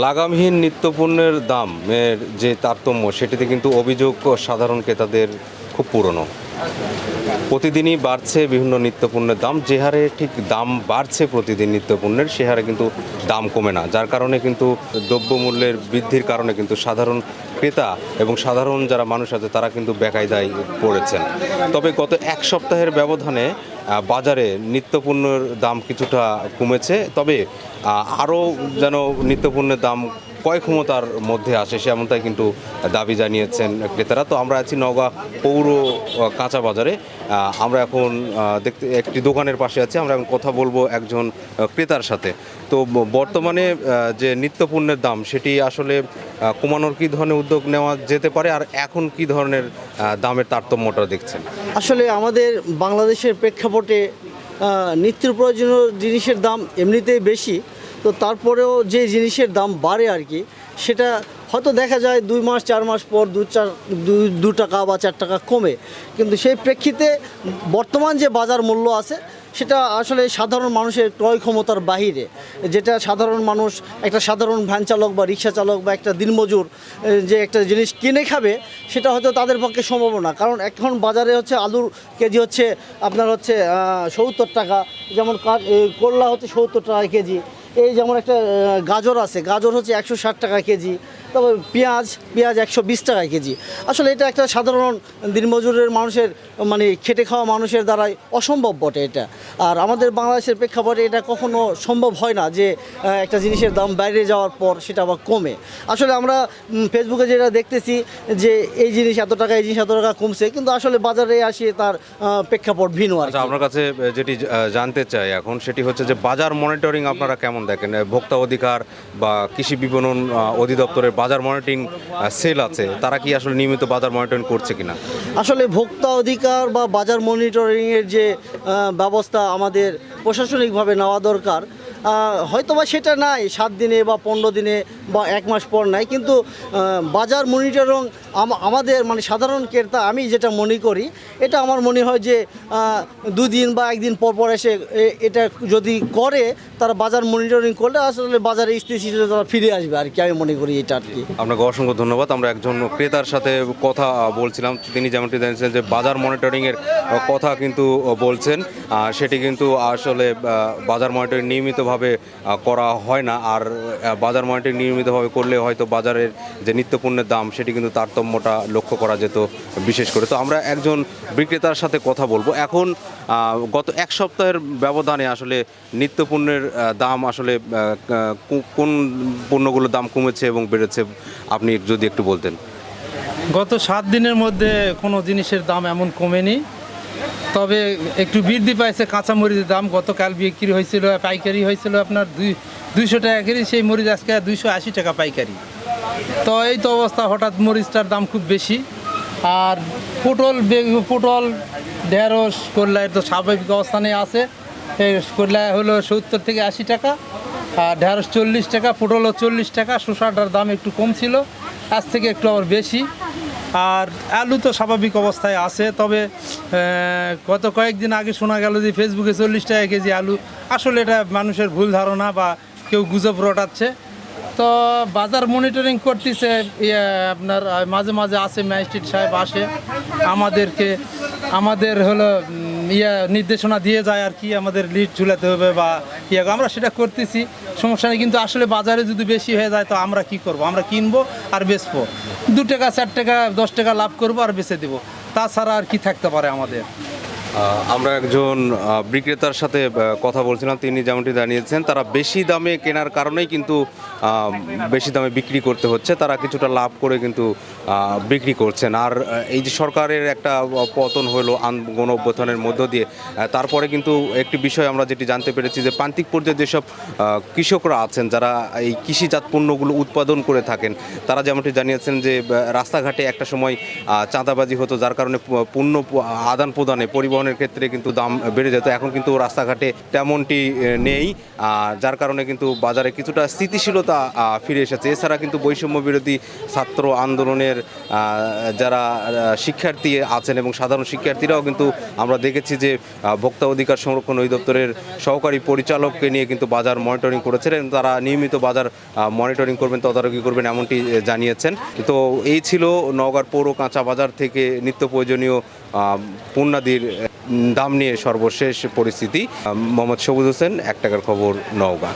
লাগামহীন নিত্যপণ্যের দামের যে তারতম্য, সেটিতে কিন্তু অভিযোগ সাধারণ ক্রেতাদের খুব পুরনো। প্রতিদিনই বাড়ছে বিভিন্ন নিত্যপণ্যের দাম, যে হারে ঠিক দাম বাড়ছে প্রতিদিন নিত্যপণ্যের, সে হারে কিন্তু দাম কমে না। যার কারণে কিন্তু দ্রব্যমূল্যের বৃদ্ধির কারণে কিন্তু সাধারণ ক্রেতা এবং সাধারণ যারা মানুষ আছে, তারা কিন্তু বেকায়দায় পড়েছেন। তবে গত এক সপ্তাহের ব্যবধানে বাজারে নিত্যপণ্যের দাম কিছুটা কমেছে। তবে আরও যেন নিত্যপণ্যের দাম ক্রয় ক্ষমতার মধ্যে আসে সেমনটাই কিন্তু দাবি জানিয়েছেন ক্রেতারা। তো আমরা আছি নওগাঁ পৌর কাঁচা বাজারে। আমরা এখন দেখতে, একটি দোকানের পাশে আছি। আমরা এখন কথা বলব একজন ক্রেতার সাথে। তো বর্তমানে যে নিত্যপণ্যের দাম, সেটি আসলে কমানোর কী ধরনের উদ্যোগ নেওয়া যেতে পারে? আর এখন কী ধরনের দামের তারতম্যটা দেখছেন? আসলে আমাদের বাংলাদেশের প্রেক্ষাপটে নিত্য প্রয়োজনীয় জিনিসের দাম এমনিতেই বেশি। তো তারপরেও যে জিনিসের দাম বাড়ে আর কি, সেটা হয়তো দেখা যায় দুই মাস, চার মাস পর দু চার, দু টাকা বা চার টাকা কমে। কিন্তু সেই প্রেক্ষিতে বর্তমান যে বাজার মূল্য আছে, সেটা আসলে সাধারণ মানুষের ক্রয় ক্ষমতার বাহিরে। যেটা সাধারণ মানুষ, একটা সাধারণ ভ্যান চালক বা রিক্সা চালক বা একটা দিনমজুর যে একটা জিনিস কিনে খাবে, সেটা হয়তো তাদের পক্ষে সম্ভব না। কারণ এখন বাজারে হচ্ছে আলুর কেজি হচ্ছে আপনার হচ্ছে সত্তর টাকা, যেমন করলা হচ্ছে সত্তর টাকা কেজি এই যেমন একটা গাজর আছে গাজর হচ্ছে একশো ষাট টাকা কেজি তারপর পেঁয়াজ পেঁয়াজ একশো বিশ টাকা কেজি। আসলে এটা একটা সাধারণ দিনমজুরের মানুষের মানে খেটে খাওয়া মানুষের দ্বারাই অসম্ভব বটে এটা। আর আমাদের বাংলাদেশের প্রেক্ষাপটে এটা কখনো সম্ভব হয় না যে একটা জিনিসের দাম বাইরে যাওয়ার পর সেটা আবার কমে। আসলে আমরা ফেসবুকে যেটা দেখতেছি যে এই জিনিস এত টাকা এই জিনিস এত টাকা কমছে কিন্তু আসলে বাজারে আসে তার প্রেক্ষাপট ভিন্ন আর। আচ্ছা আপনার কাছে যেটি জানতে চাই এখন সেটি হচ্ছে যে বাজার মনিটরিং আপনারা কেমন দেখেন ভোক্তা অধিকার বা কৃষি বিপণন অধিদপ্তরের বাজার মনিটরিং সেল আছে। তারা কি আসলে নিয়মিত বাজার মনিটরিং করছে কিনা? আসলে ভোক্তা অধিকার বা বাজার মনিটরিংয়ের যে ব্যবস্থা আমাদের প্রশাসনিকভাবে নেওয়া দরকার হয়তোবা সেটা নাই, সাত দিনে বা পনেরো দিনে বা এক মাস পর নাই, কিন্তু বাজার মনিটরিং আমাদের মানে সাধারণ ক্রেতা, আমি যেটা মনে করি, এটা আমার মনে হয় যে দুদিন বা একদিন পর পর এসে এটা যদি করে, তারা বাজার মনিটরিং করলে আসলে বাজারে স্থিতিশীলতা ফিরে আসবে আর কি, আমি মনে করি এটা আর কি। আপনাকে অসংখ্য ধন্যবাদ, আমরা একজন ক্রেতার সাথে কথা বলছিলাম, তিনি যেমনটি জানিয়েছেন যে বাজার মনিটরিংয়ের কথা কিন্তু বলছেন সেটি কিন্তু আসলে বাজার মনিটরিং নিয়মিতভাবে আহ, করা হয় না। আর বাজার মনিটরিং নিয়মিতভাবে করলে হয়তো বাজারের যে নিত্যপণ্যের দাম সেটি কিন্তু তারতম্যটা লক্ষ্য করা যেত বিশেষ করে। তো আমরা একজন বিক্রেতার সাথে কথা বলব। এখন গত এক সপ্তাহের ব্যবধানে আসলে নিত্যপণ্যের দাম আসলে কোন পণ্যগুলোর দাম কমেছে এবং বেড়েছে আপনি যদি একটু বলতেন। গত সাত দিনের মধ্যে কোনো জিনিসের দাম এমন কমেনি। তবে একটু বৃদ্ধি পাইছে, কাঁচা মরিচের দাম। গতকাল বিক্রি হয়েছিল, পাইকারি হয়েছিল আপনার দুই, দুইশো টাকা কেজি, সেই মরিচ আজকে দুইশো আশি টাকা পাইকারি। তো এই তো অবস্থা, হঠাৎ মরিচটার দাম খুব বেশি। আর পটল পটল, ঢেঁড়স করলায় তো স্বাভাবিক অবস্থানে আছে। এই করলা হলো সত্তর থেকে আশি টাকা, আর ঢেঁড়স চল্লিশ টাকা, পটলও চল্লিশ টাকা, শসাটার দাম একটু কম ছিল। আজ থেকে একটু আবার বেশি। আর আলু তো স্বাভাবিক অবস্থায় আছে, তবে গত কয়েকদিন আগে শোনা গেল যে ফেসবুকে চল্লিশ টাকা কেজি আলু, আসলে এটা মানুষের ভুল ধারণা বা কেউ গুজব রটাচ্ছে। তো বাজার মনিটরিং করতেছে আপনার মাঝে মাঝে আসে ম্যাজিস্ট্রেট সাহেব আসে, আমাদেরকে, আমাদের হলো ইয়ে নির্দেশনা দিয়ে যায় আর কি, আমাদের লিড ঝুলাতে হবে বা ইয়ে আমরা সেটা করতেছি, সমস্যা নেই, কিন্তু আসলে বাজারে যদি বেশি হয়ে যায় তো আমরা কি করব? আমরা কিনবো আর বেচবো। দু টাকা, চার টাকা, দশ টাকা লাভ করব আর বেচে দেবো। তাছাড়া আর কি থাকতে পারে আমাদের? আমরা একজন বিক্রেতার সাথে কথা বলছিলাম, তিনি যেমনটি জানিয়েছেন, তারা বেশি দামে কেনার কারণেই কিন্তু বেশি দামে বিক্রি করতে হচ্ছে, তারা কিছুটা লাভ করে কিন্তু বিক্রি করছেন। আর এই যে সরকারের একটা পতন হলো গণ অভ্যুত্থানের মধ্য দিয়ে তারপরে কিন্তু একটি বিষয় আমরা যেটি জানতে পেরেছি যে প্রান্তিক পর্যায়ে যেসব কৃষকরা আছেন, যারা এই কৃষিজাত পণ্যগুলো উৎপাদন করে থাকেন, তারা যেমনটি জানিয়েছেন যে রাস্তাঘাটে একটা সময় চাঁদাবাজি হতো, যার কারণে পণ্য আদান প্রদানে পরিবহন যানবাহনের ক্ষেত্রে কিন্তু দাম বেড়ে যেত। এখন কিন্তু রাস্তাঘাটে তেমনটি নেই। যার কারণে কিন্তু বাজারে কিছুটা স্থিতিশীলতা ফিরে এসেছে। এছাড়া কিন্তু বৈষম্য বিরোধী ছাত্র আন্দোলনের যারা শিক্ষার্থী আছেন এবং সাধারণ শিক্ষার্থীরাও কিন্তু আমরা দেখেছি যে ভোক্তা অধিকার সংরক্ষণ অধিদপ্তরের সহকারী পরিচালককে নিয়ে কিন্তু বাজার মনিটরিং করেছিলেন তারা নিয়মিত বাজার মনিটরিং করবেন তদারকি করবেন এমনটি জানিয়েছেন। তো এই ছিল নওগাঁর পৌর কাঁচা বাজার থেকে নিত্য প্রয়োজনীয় আহ, দাম নিয়ে সর্বশেষ পরিস্থিতি। মোহাম্মদ সবুজ হোসেন এক টাকার খবর নওগাঁ।